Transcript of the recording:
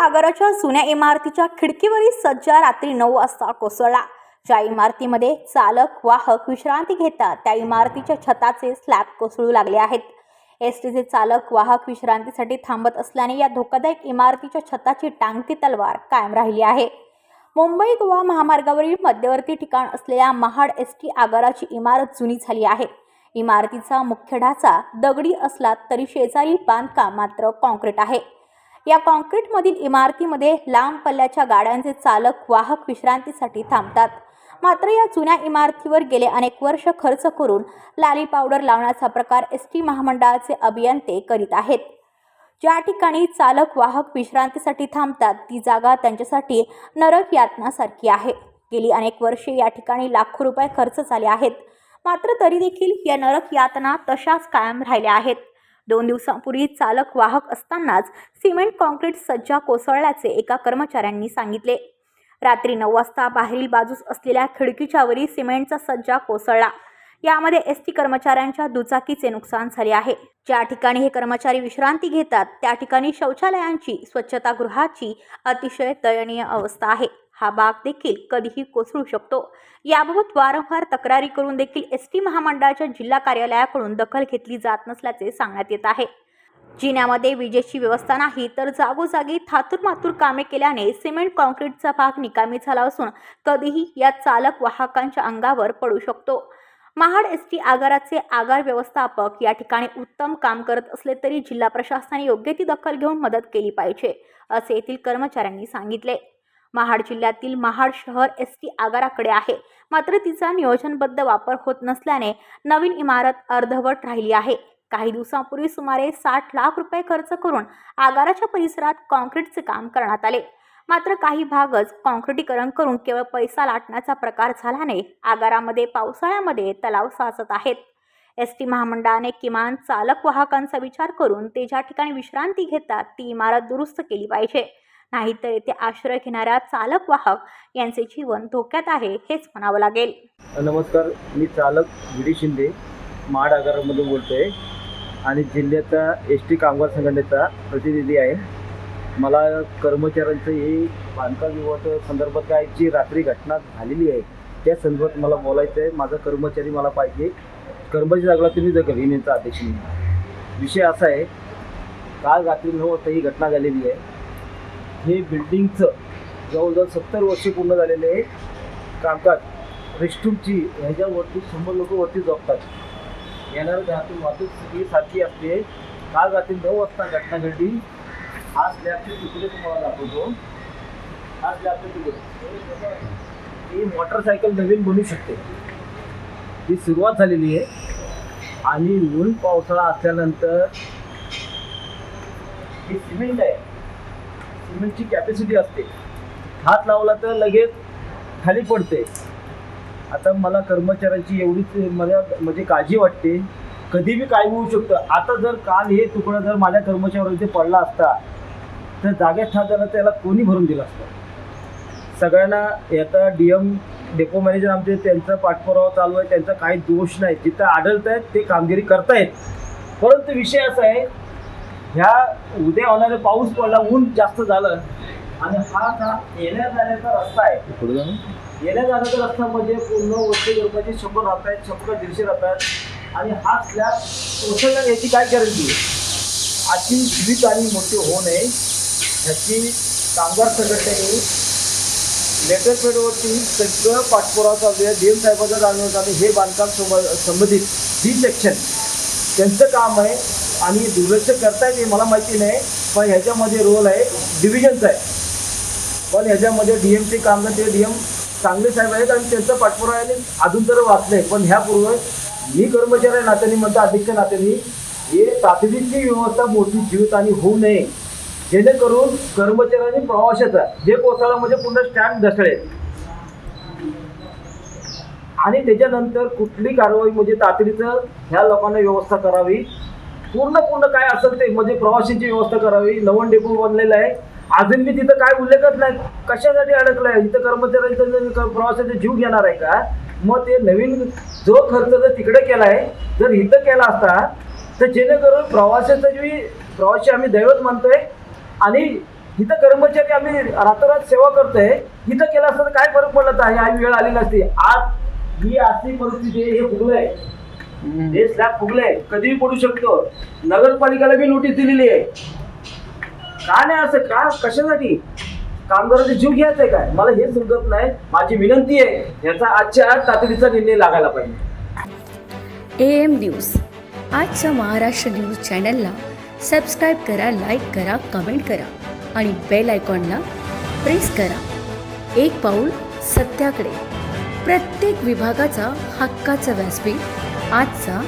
आगाराच्या जुन्या इमारतीच्या खिडकीवरील सज्जा रात्री नऊ वाजता कोसळला. ज्या इमारतीमध्ये चालक वाहक विश्रांती घेतात त्या इमारतीच्या छताचे स्लॅब कोसळू लागले आहेत. एस टीचे चालक वाहक विश्रांतीसाठी थांबत असल्याने या धोकादायक इमारतीच्या छताची टांगती तलवार कायम राहिली आहे. मुंबई गोवा महामार्गावरील मध्यवर्ती ठिकाण असलेल्या महाड एस टी आगाराची इमारत जुनी झाली आहे. इमारतीचा मुख्य ढाचा दगडी असला तरी शेजारी बांधकाम मात्र कॉन्क्रीट आहे. या कॉन्क्रीटमधील इमारतीमध्ये लांब पल्ल्याच्या गाड्यांचे चालक वाहक विश्रांतीसाठी थांबतात. मात्र या जुन्या इमारतीवर गेले अनेक वर्ष खर्च करून लाली पावडर लावण्याचा प्रकार एस टी महामंडळाचे अभियंते करीत आहेत. ज्या ठिकाणी चालक वाहक विश्रांतीसाठी थांबतात ती जागा त्यांच्यासाठी नरक यातनासारखी आहे. गेली अनेक वर्षे या ठिकाणी लाखो रुपये खर्च झाले आहेत. मात्र तरी देखील या नरक यातना तशाच कायम राहिल्या आहेत. दोन दिवसांपूर्वी चालक वाहक असतानाच सिमेंट कॉन्क्रीट सज्जा कोसळल्याचे एका कर्मचाऱ्यांनी सांगितले. रात्री नऊ वाजता बाहेरील बाजूस असलेल्या खिडकीच्या वरील सिमेंटचा सज्जा कोसळला. यामध्ये एस टी कर्मचाऱ्यांच्या दुचाकीचे नुकसान झाले आहे. ज्या ठिकाणी हे कर्मचारी विश्रांती घेतात त्या ठिकाणी शौचालयांची स्वच्छतागृहाची अतिशय दयनीय अवस्था आहे. हा भाग देखील कधीही कोसळू शकतो. याबाबत वारंवार तक्रारी करून देखील एस टी महामंडळाच्या जिल्हा कार्यालयाकडून दखल घेतली जात नसल्याचे सांगण्यात येत आहे. जिन्यामध्ये विजेची व्यवस्था नाही तर जागोजागी थातूरमातूर कामे केल्याने सिमेंट कॉन्क्रीटचा भाग निकामी झाला असून कधीही या चालक वाहकांच्या अंगावर पडू शकतो. महाड एस टी आगाराचे आगार व्यवस्थापक या ठिकाणी उत्तम काम करत असले तरी जिल्हा प्रशासनाने योग्य ती दखल घेऊन मदत केली पाहिजे असे येथील कर्मचाऱ्यांनी सांगितले. महाड जिल्ह्यातील महाड शहर एस टी आगाराकडे आहे. मात्र तिचा नियोजनबद्ध वापर होत नसल्याने नवीन इमारत अर्धवट राहिली आहे. काही दिवसांपूर्वी सुमारे साठ लाख रुपये खर्च करून आगाराच्या परिसरात कॉन्क्रीटचे काम करण्यात आले. मात्र काही भागच कॉन्क्रिटीकरण करून केवळ पैसा लाटण्याचा प्रकार झाल्याने आगारामध्ये पावसाळ्यामध्ये तलाव साचत आहेत. एस टी महामंडळाने किमान चालक वाहकांचा विचार करून ते ज्या ठिकाणी विश्रांती घेतात ती इमारत दुरुस्त केली पाहिजे. नाहीतर येथे आश्रय घेणाऱ्या चालक वाहक यांचे जीवन धोक्यात आहे हेच म्हणावं लागेल. नमस्कार मी चालक व्ही शिंदे महाड आगारामधून बोलतो आहे आणि जिल्ह्याचा एस टी कामगार संघटनेचा प्रतिनिधी आहे. मला कर्मचाऱ्यांचं हे बांधकाम विभागाच्या संदर्भात काय जी रात्री घटना झालेली आहे त्या संदर्भात मला बोलायचं आहे माझा कर्मचारी मला पाहिजे. कर्मचारी जागला तुम्ही जर घरी अध्यक्ष विषय असा आहे काल रात्री नऊ वाजता ही घटना झालेली आहे हे बिल्डिंगचं जवळजवळ सत्तर वर्ष पूर्ण झालेले आहे कामकाज रेस्टरूमची ह्याच्यावरती शंभर लोक वरती जपतात येणार घरातून वाहतूक सगळी सारखी असते. काल रात्री नऊ वाजता घटना घडली हा स्लॅबचे तुकडे तुम्हाला दाखवतो. हा स्लॅबचे तुकडे. ही मोटरसायकल नवीन बनू शकते. ही सुरुवात झालेली आहे. आणि ऊन पावसाळा असल्यानंतर ही सिमेंट आहे. सिमेंटची कॅपॅसिटी असते. हात लावला तर लगेच खाली पडते. आता मला कर्मचाऱ्यांची एवढीच मला म्हणजे काळजी वाटते. कधी बी काय होऊ शकतं. आता जर काल हे तुकडा जर माझ्या कर्मचाऱ्यावरती पडला असता तर जागेत ठार झाला त्याला कोणी भरून दिलं असतं? सगळ्यांना आता डी एम डेपो मॅनेजर आमचे त्यांचा पाठपुरावा चालू आहे. त्यांचा काही दोष नाही. जिथं आढळत आहेत ते कामगिरी करतायत. परंतु विषय असा आहे ह्या उद्या होणारे पाऊस पडला ऊन जास्त झालं आणि हा का येण्या जाण्याचा रस्ता आहे. येण्या जाण्याचा रस्ता म्हणजे पूर्ण वस्ती लोकांचे शंभर राहत आहेत शंभर दीडशे राहतात आणि हा स्लॅब कोसळणार याची काय गॅरंटी आहे? अशी जीवित आणि मोठी होऊ नये ह्याची कामगार संघटनेने लेटर पेडवरती सगळं पाठपुरावा डी एम साहेबांचा चालू आहे. हे बांधकाम संब- संबंधित डी सेक्शन त्यांचं काम आहे आणि दुर्लक्ष करतायत हे मला माहिती नाही पण ह्याच्यामध्ये रोल आहे डिव्हिजनचा आहे. पण ह्याच्यामध्ये डी एमचे कामगार ते डी एम चांगले साहेब आहेत आणि त्यांचं आहे अजून तर वाचलंय पण ह्यापूर्वी मी कर्मचारी नात्याने म्हणतो अध्यक्ष नात्याने हे तातडीची व्यवस्था मोठी जीवित आणि होऊ नये. जेणेकरून कर्मचाऱ्यांनी प्रवाशाचा जे कोसळलं म्हणजे पुन्हा स्टँड ढसळेल. आणि त्याच्यानंतर कुठली कारवाई म्हणजे तातडीचं ह्या लोकांना व्यवस्था करावी? पूर्ण पूर्ण काय असेल ते म्हणजे प्रवाशांची व्यवस्था करावी. नवन डेपो बनलेलं आहे. अजून मी तिथं काय उल्लेखच नाही. कशासाठी अडकलंय? इथं कर्मचाऱ्यांचा जर जीव घेणार आहे का? मग ते नवीन जो खर्च जर तिकडे केलाय जर इथं केला असता तर जेणेकरून प्रवाशाचं जी प्रवासी आम्ही दैवत मानतोय. आणि इथं कर्मचारी आम्ही रातोरात सेवा करतोय. इथं केला असता तर काय फरक पडला? तर आम्ही वेळ आली नसती. आज ही असली परिस्थिती हे हे फुगलंय हे स्लॅब फुगलंय कधीही पडू शकतो. नगरपालिकेला बी नोटीस दिलेली आहे. का नाही असं? का? कशासाठी? कामगाराचा जीव घ्यायचा आहे काय? मला हे समजत नाही. माझी विनंती आहे याचा आजच्या आज तातडीचा निर्णय लागायला पाहिजे. A M news. आजच्या महाराष्ट्र न्यूज चॅनलला सबस्क्राईब करा लाईक करा कमेंट करा आणि बेल आयकॉनला प्रेस करा. एक पाऊल सत्याकडे. प्रत्येक विभागाचा हक्काचा व्यासपीठ आजचा